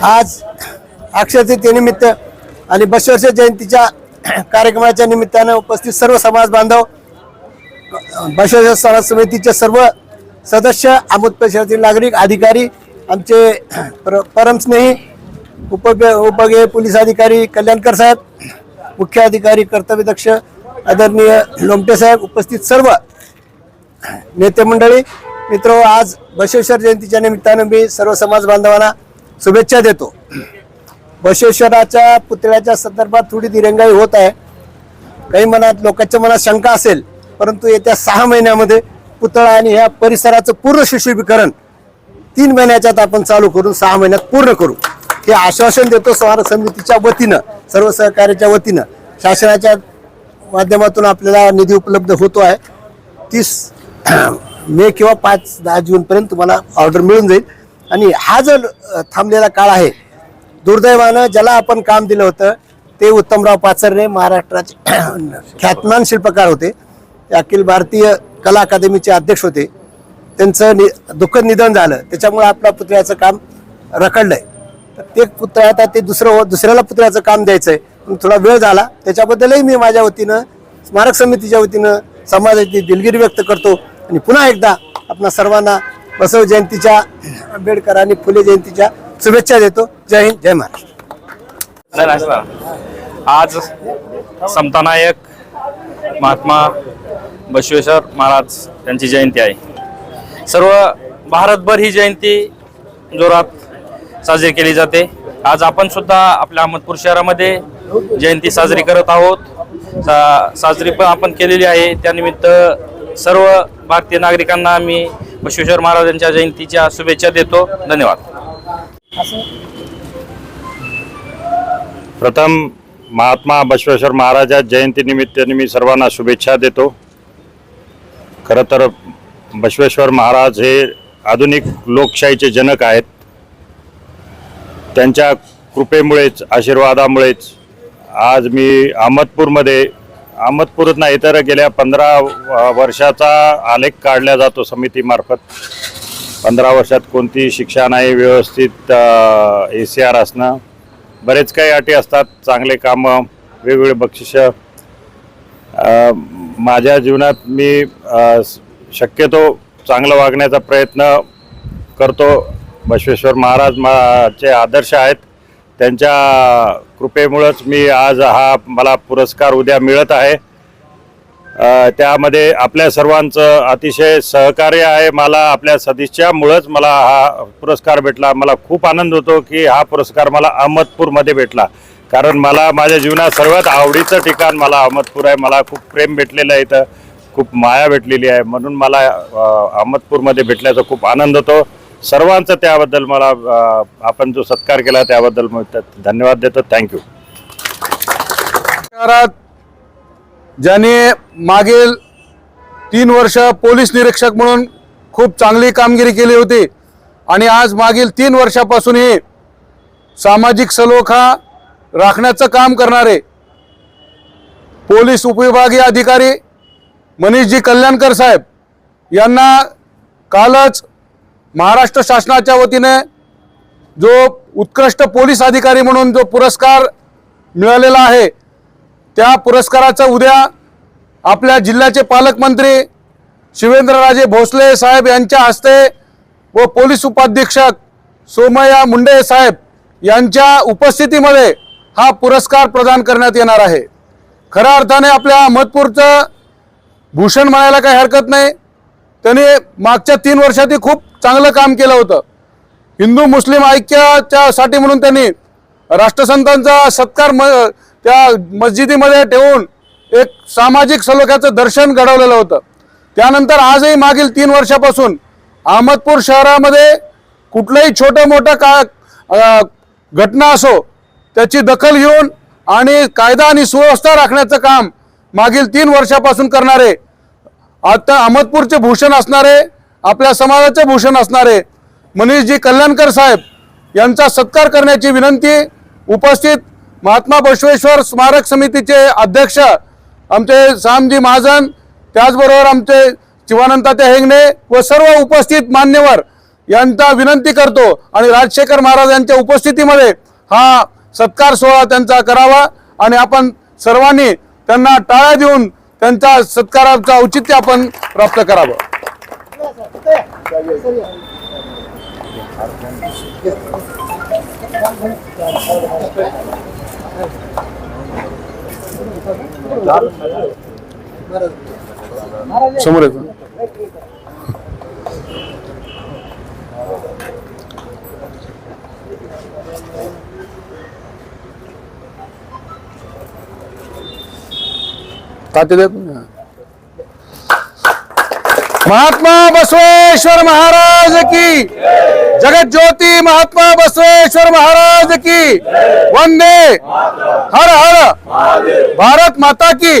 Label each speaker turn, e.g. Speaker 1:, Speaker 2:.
Speaker 1: आज अक्षय आणि बसवेश्वर जयंतीच्या कार्यक्रमाच्या निमित्तानं उपस्थित सर्व समाज बांधव बसवेश्वर समाज समितीचे सर्व सदस्य आमोद परिसरातील नागरिक अधिकारी आमचे पर परमस्नेही उप उपगे पोलीस अधिकारी कल्याणकर साहेब मुख्य अधिकारी कर्तव्यदक्ष आदरणीय लोमटे साहेब उपस्थित सर्व नेते मंडळी मित्र आज बसवेश्वर जयंतीच्या निमित्तानं मी सर्व समाज बांधवांना शुभेच्छा देतो. बसवेश्वराच्या पुतळ्याच्या संदर्भात थोडी दिरंगाई होत आहे. काही मनात लोकांच्या मनात शंका असेल परंतु येत्या सहा महिन्यामध्ये पुतळा आणि ह्या परिसराचं पूर्ण सुशोभीकरण तीन महिन्याच्यात आपण चालू करून सहा महिन्यात पूर्ण करू. हे आश्वासन देतो स्मारक समितीच्या वतीनं सर्व सहकार्याच्या वतीनं. शासनाच्या माध्यमातून आपल्याला निधी उपलब्ध होतो आहे. तीस मे किंवा पाच दहा जूनपर्यंत तुम्हाला ऑर्डर मिळून जाईल. आणि हा जो थांबलेला काळ आहे दुर्दैवानं ज्याला आपण काम दिलं होतं ते उत्तमराव पाचरणे महाराष्ट्राचे ख्यातमान शिल्पकार होते. ते अखिल भारतीय कला अकादमीचे अध्यक्ष होते. त्यांचं नि दुःखद निधन झालं. त्याच्यामुळे आपल्या पुतळ्याचं काम रखडलंय. तर ते पुतळा आता ते दुसरं दुसऱ्याला पुतळ्याचं काम द्यायचंय. पण थोडा वेळ झाला. त्याच्याबद्दलही मी माझ्या वतीनं स्मारक समितीच्या वतीनं समाजाची दिलगिरी व्यक्त करतो. आणि पुन्हा एकदा आपणा सर्वांना बसव जयंतीच्या आंबेडकर आणि फुले जयंतीच्या शुभेच्छा देतो. जय हिंद जय महाराष्ट्र.
Speaker 2: आज समतानायक महात्मा बसवेश्वर महाराज यांची जयंती आहे. सर्व भारतभर ही जयंती जोरात साजरी केली जाते. आज आपण सुद्धा आपल्या अहमदपूर शहरामध्ये जयंती साजरी करत आहोत. सा साजरी पण आपण केलेली आहे. त्यानिमित्त सर्व भारतीय नागरिकांना आम्ही बसवेश्वर महाराजांच्या जयंतीच्या शुभेच्छा देतो. धन्यवाद.
Speaker 3: प्रथम महात्मा बसवेश्वर महाराजा जयंतीनिमित्ताने मी सर्वांना शुभेच्छा देतो. खरं तर बसवेश्वर महाराज हे आधुनिक लोकशाहीचे जनक आहेत. त्यांच्या कृपेमुळेच आशीर्वादामुळेच आज मी अहमदपूरमध्ये अहमदपूरच नाही तर गेल्या पंधरा वर्षाचा आलेख काढला जातो समितीमार्फत. पंधरा वर्षात कोणती शिक्षा नाही व्यवस्थित ए सी आर असणं. बरेच काही अटी असतात चांगले कामं वेगवेगळे बक्षिसं. माझ्या जीवनात मी शक्यतो चांगलं वागण्याचा प्रयत्न करतो. बसवेश्वर महाराज मा चे आदर्श आहेत. त्यांच्या कृपेमुळंच मी आज हा मला पुरस्कार उद्या मिळत आहे. त्यामध्ये आपल्या सर्वांचं अतिशय सहकार्य आहे. मला आपल्या सदिच्छामुळंच मला हा पुरस्कार भेटला. मला खूप आनंद होतो की हा पुरस्कार मला अहमदपूरमध्ये भेटला. कारण मला माझ्या जीवनात सर्वात आवडीचं ठिकाण मला अहमदपूर आहे. मला खूप प्रेम भेटलेलं आहे इथं. खूप माया भेटलेली आहे. म्हणून मला अहमदपूरमध्ये भेटल्याचा खूप आनंद होतो. सर्वांचं त्याबद्दल मला आपण जो सत्कार केला त्याबद्दल धन्यवाद देतो. थँक्यू
Speaker 4: शहरात ज्याने मागील तीन वर्ष पोलीस निरीक्षक म्हणून खूप चांगली कामगिरी केली होती आणि आज मागील तीन वर्षापासूनही सामाजिक सलोखा राखण्याचं काम करणारे पोलीस उपविभागीय अधिकारी मनीषजी कल्याणकर साहेब यांना कालच महाराष्ट्र शासनाच्या वतीने जो उत्कृष्ट पोलीस अधिकारी म्हणून जो पुरस्कार मिळालेला आहे त्या पुरस्काराचं उद्या आपल्या जिल्ह्याचे पालकमंत्री शिवेंद्रराजे भोसले साहेब यांच्या हस्ते व पोलीस उपाधीक्षक सोमय्या मुंडे साहेब यांच्या उपस्थितीमध्ये हा पुरस्कार प्रदान करण्यात येणार आहे. खऱ्या अर्थाने आपल्या अहमदपूरचं भूषण म्हणायला काही हरकत नाही. त्यांनी मागच्या तीन वर्षातही खूप चांगलं काम केलं होतं. हिंदू मुस्लिम ऐक्याच्यासाठी म्हणून त्यांनी राष्ट्रसंतांचा सत्कार म त्या मस्जिदीमध्ये ठेवून एक सामाजिक सलोख्याचं दर्शन घडवलेलं होतं. त्यानंतर आजही मागील तीन वर्षापासून अहमदपूर शहरामध्ये कुठलंही छोटं मोठं का घटना असो त्याची दखल घेऊन आणि कायदा आणि सुव्यवस्था राखण्याचं काम मागील तीन वर्षापासून करणारे आता अहमदपूरचे भूषण असणारे आपल्या समाजाचे भूषण असणारे मनीषजी कल्याणकर साहेब यांचा सत्कार करण्याची विनंती उपस्थित महात्मा बसवेश्वर स्मारक समितीचे अध्यक्ष आमचे सामजी महाजन त्याचबरोबर आमचे शिवानंताते हेंगणे व सर्व उपस्थित मान्यवर यांचा विनंती करतो आणि राजशेखर महाराज यांच्या उपस्थितीमध्ये हा सत्कार सोहळा त्यांचा करावा आणि आपण सर्वांनी त्यांना टाळ्या देऊन त्यांचा सत्काराचं औचित्य आपण प्राप्त करावं. समोर येतो ताते देत नाही. महात्मा बसवेश्वर महाराज की। जगत ज्योति महात्मा बसवेश्वर महाराज की। वंदे। हर हर। भारत माता की।